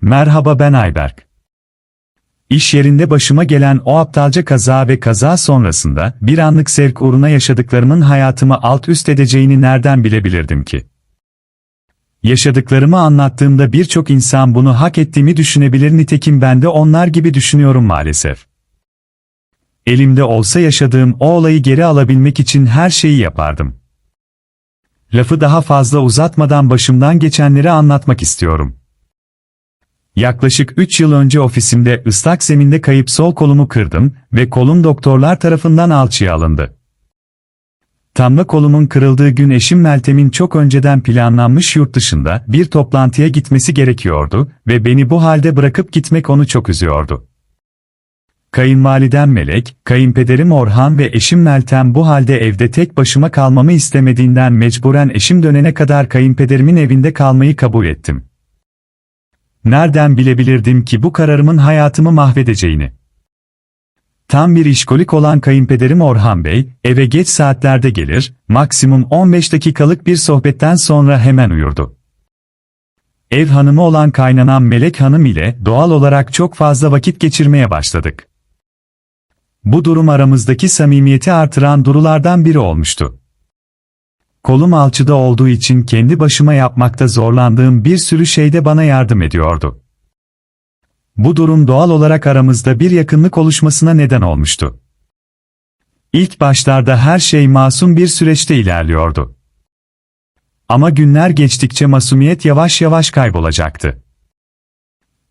Merhaba ben Ayberk. İş yerinde başıma gelen o aptalca kaza ve kaza sonrasında bir anlık sevk uğruna yaşadıklarımın hayatımı alt üst edeceğini nereden bilebilirdim ki? Yaşadıklarımı anlattığımda birçok insan bunu hak ettiğimi düşünebilir nitekim ben de onlar gibi düşünüyorum maalesef. Elimde olsa yaşadığım o olayı geri alabilmek için her şeyi yapardım. Lafı daha fazla uzatmadan başımdan geçenleri anlatmak istiyorum. Yaklaşık 3 yıl önce ofisimde ıslak zeminde kayıp sol kolumu kırdım ve kolum doktorlar tarafından alçıya alındı. Tam kolumun kırıldığı gün eşim Meltem'in çok önceden planlanmış yurt dışında bir toplantıya gitmesi gerekiyordu ve beni bu halde bırakıp gitmek onu çok üzüyordu. Kayınvalidem Melek, kayınpederim Orhan ve eşim Meltem bu halde evde tek başıma kalmamı istemediğinden mecburen eşim dönene kadar kayınpederimin evinde kalmayı kabul ettim. Nereden bilebilirdim ki bu kararımın hayatımı mahvedeceğini? Tam bir işkolik olan kayınpederim Orhan Bey, eve geç saatlerde gelir, maksimum 15 dakikalık bir sohbetten sonra hemen uyurdu. Ev hanımı olan kaynanam Melek Hanım ile doğal olarak çok fazla vakit geçirmeye başladık. Bu durum aramızdaki samimiyeti artıran durulardan biri olmuştu. Kolum alçıda olduğu için kendi başıma yapmakta zorlandığım bir sürü şeyde bana yardım ediyordu. Bu durum doğal olarak aramızda bir yakınlık oluşmasına neden olmuştu. İlk başlarda her şey masum bir süreçte ilerliyordu. Ama günler geçtikçe masumiyet yavaş yavaş kaybolacaktı.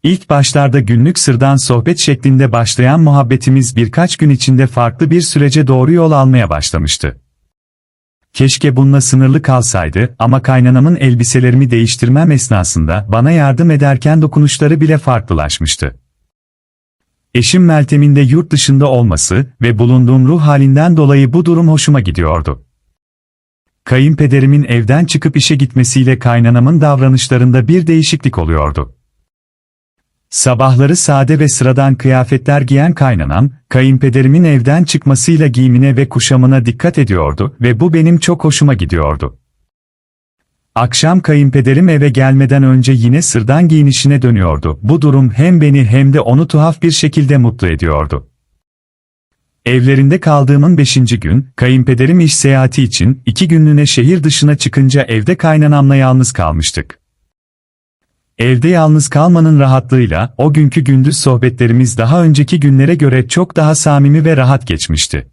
İlk başlarda günlük sırdan sohbet şeklinde başlayan muhabbetimiz birkaç gün içinde farklı bir sürece doğru yol almaya başlamıştı. Keşke bununla sınırlı kalsaydı ama kaynanamın elbiselerimi değiştirmem esnasında bana yardım ederken dokunuşları bile farklılaşmıştı. Eşim Meltem'in de yurt dışında olması ve bulunduğum ruh halinden dolayı bu durum hoşuma gidiyordu. Kayınpederimin evden çıkıp işe gitmesiyle kaynanamın davranışlarında bir değişiklik oluyordu. Sabahları sade ve sıradan kıyafetler giyen kaynanam, kayınpederimin evden çıkmasıyla giyimine ve kuşamına dikkat ediyordu ve bu benim çok hoşuma gidiyordu. Akşam kayınpederim eve gelmeden önce yine sırdan giyinişine dönüyordu. Bu durum hem beni hem de onu tuhaf bir şekilde mutlu ediyordu. Evlerinde kaldığımın beşinci gün, kayınpederim iş seyahati için iki günlüğüne şehir dışına çıkınca evde kaynanamla yalnız kalmıştık. Evde yalnız kalmanın rahatlığıyla o günkü gündüz sohbetlerimiz daha önceki günlere göre çok daha samimi ve rahat geçmişti.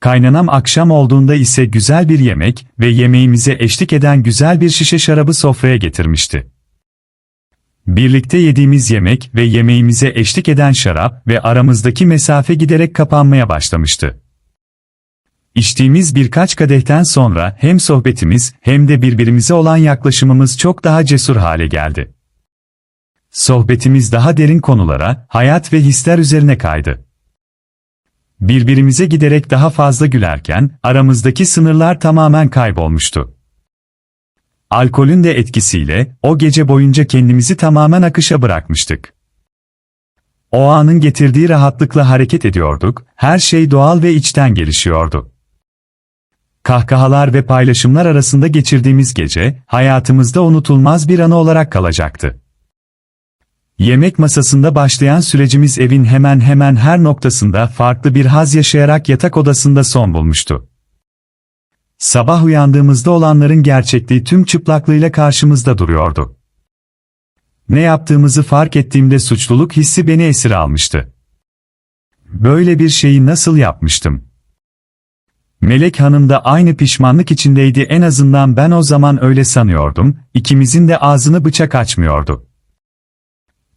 Kaynanam akşam olduğunda ise güzel bir yemek ve yemeğimize eşlik eden güzel bir şişe şarabı sofraya getirmişti. Birlikte yediğimiz yemek ve yemeğimize eşlik eden şarap ve aramızdaki mesafe giderek kapanmaya başlamıştı. İçtiğimiz birkaç kadehten sonra hem sohbetimiz hem de birbirimize olan yaklaşımımız çok daha cesur hale geldi. Sohbetimiz daha derin konulara, hayat ve hisler üzerine kaydı. Birbirimize giderek daha fazla gülerken, aramızdaki sınırlar tamamen kaybolmuştu. Alkolün de etkisiyle, o gece boyunca kendimizi tamamen akışa bırakmıştık. O anın getirdiği rahatlıkla hareket ediyorduk, her şey doğal ve içten gelişiyordu. Kahkahalar ve paylaşımlar arasında geçirdiğimiz gece, hayatımızda unutulmaz bir anı olarak kalacaktı. Yemek masasında başlayan sürecimiz evin hemen hemen her noktasında farklı bir haz yaşayarak yatak odasında son bulmuştu. Sabah uyandığımızda olanların gerçekliği tüm çıplaklığıyla karşımızda duruyordu. Ne yaptığımızı fark ettiğimde suçluluk hissi beni esir almıştı. Böyle bir şeyi nasıl yapmıştım? Melek Hanım da aynı pişmanlık içindeydi en azından ben o zaman öyle sanıyordum, ikimizin de ağzını bıçak açmıyordu.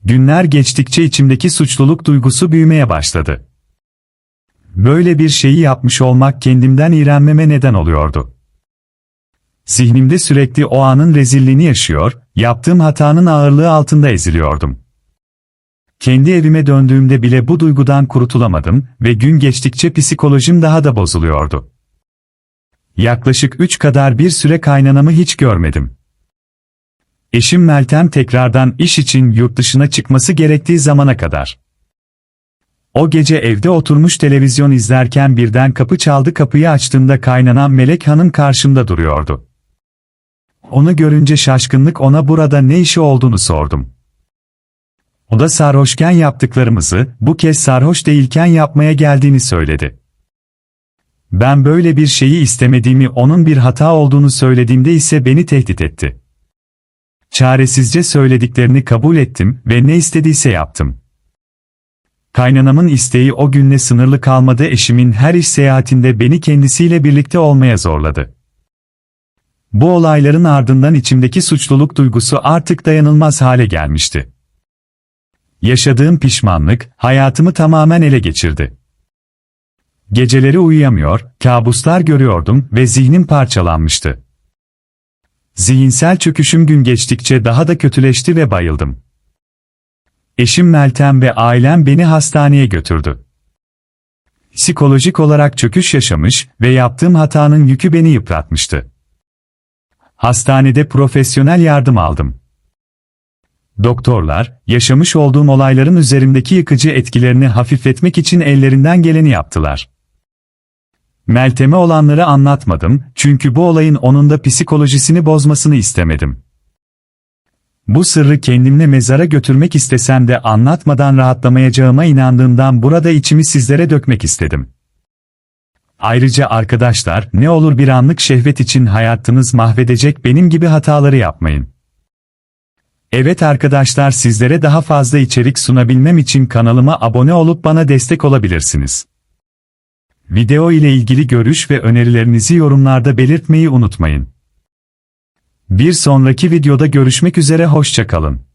Günler geçtikçe içimdeki suçluluk duygusu büyümeye başladı. Böyle bir şeyi yapmış olmak kendimden iğrenmeme neden oluyordu. Zihnimde sürekli o anın rezilliğini yaşıyor, yaptığım hatanın ağırlığı altında eziliyordum. Kendi evime döndüğümde bile bu duygudan kurtulamadım ve gün geçtikçe psikolojim daha da bozuluyordu. Yaklaşık üç kadar bir süre kaynanamı hiç görmedim. Eşim Meltem tekrardan iş için yurt dışına çıkması gerektiği zamana kadar. O gece evde oturmuş televizyon izlerken birden kapı çaldı kapıyı açtığımda kaynanan Melek Hanım karşımda duruyordu. Onu görünce şaşkınlık ona burada ne işi olduğunu sordum. O da sarhoşken yaptıklarımızı, bu kez sarhoş değilken yapmaya geldiğini söyledi. Ben böyle bir şeyi istemediğimi onun bir hata olduğunu söylediğimde ise beni tehdit etti. Çaresizce söylediklerini kabul ettim ve ne istediyse yaptım. Kaynanamın isteği o günle sınırlı kalmadı eşimin her iş seyahatinde beni kendisiyle birlikte olmaya zorladı. Bu olayların ardından içimdeki suçluluk duygusu artık dayanılmaz hale gelmişti. Yaşadığım pişmanlık, hayatımı tamamen ele geçirdi. Geceleri uyuyamıyor, kabuslar görüyordum ve zihnim parçalanmıştı. Zihinsel çöküşüm gün geçtikçe daha da kötüleşti ve bayıldım. Eşim Meltem ve ailem beni hastaneye götürdü. Psikolojik olarak çöküş yaşamış ve yaptığım hatanın yükü beni yıpratmıştı. Hastanede profesyonel yardım aldım. Doktorlar, yaşamış olduğum olayların üzerimdeki yıkıcı etkilerini hafifletmek için ellerinden geleni yaptılar. Meltem'e olanları anlatmadım çünkü bu olayın onun da psikolojisini bozmasını istemedim. Bu sırrı kendimle mezara götürmek istesem de anlatmadan rahatlamayacağıma inandığımdan burada içimi sizlere dökmek istedim. Ayrıca arkadaşlar, ne olur bir anlık şehvet için hayatınız mahvedecek benim gibi hataları yapmayın. Evet arkadaşlar sizlere daha fazla içerik sunabilmem için kanalıma abone olup bana destek olabilirsiniz. Video ile ilgili görüş ve önerilerinizi yorumlarda belirtmeyi unutmayın. Bir sonraki videoda görüşmek üzere hoşçakalın.